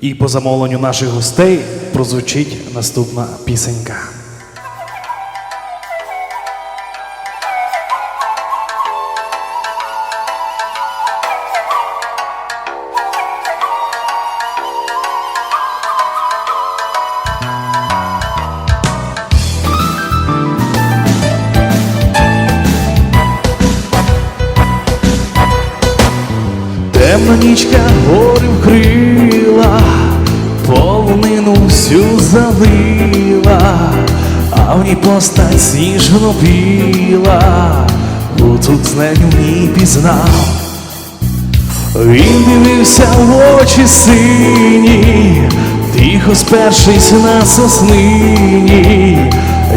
І по замовленню наших гостей прозвучить наступна пісенька. Темна нічка полонину всю залила, а в ній постать сніжно біла, тут з нею не пізнав. Він дивився в очі сині, тихо спершись на соснині,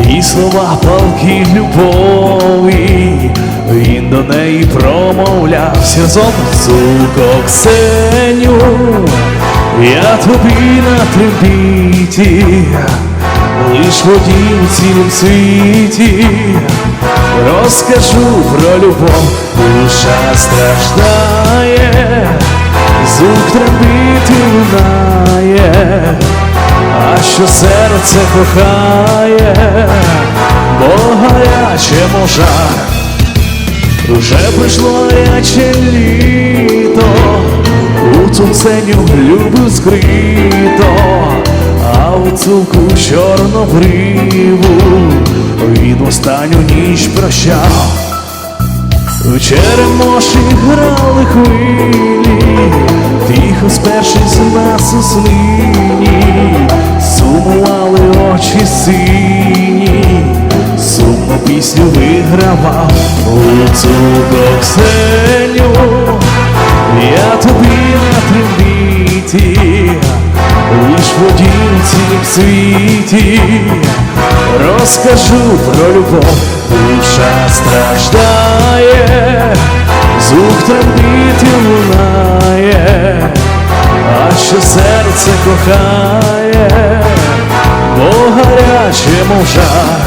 і слова палки любові, він до неї промовляв разом Суко Ксеню, я тобі на трембіті, лиш водій у цілім світі, розкажу про любов, душа страждає, звук трембіти лунає, а що серце кохає, бо гаряче жар. Вже прийшло гаряче літо, у цуценю любив скрито, а у цуку чорнобриву. Він останню ніч прощав. В черемоші грали хвилі, тихо спершись на соснині, сумували очі сині, сумну пісню вигравав. У цукок Ксеню, я тобі на трембіті, лиш водій у цілім світі, розкажу про любов, душа страждає, звук трембіти лунає, а що серце кохає, бо гаряче мов жар.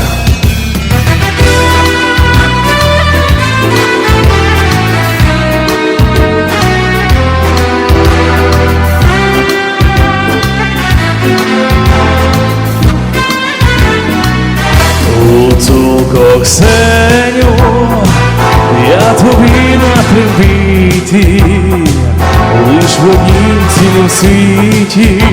Цукок Ксеню, я тобі на трембіті, лиш в однім цілім світі,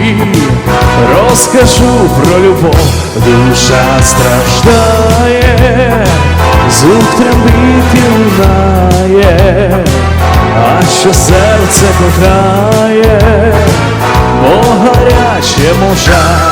розкажу про любов, душа страждає, звук трембіти лунає, а що серце кохає, бо гаряче жар.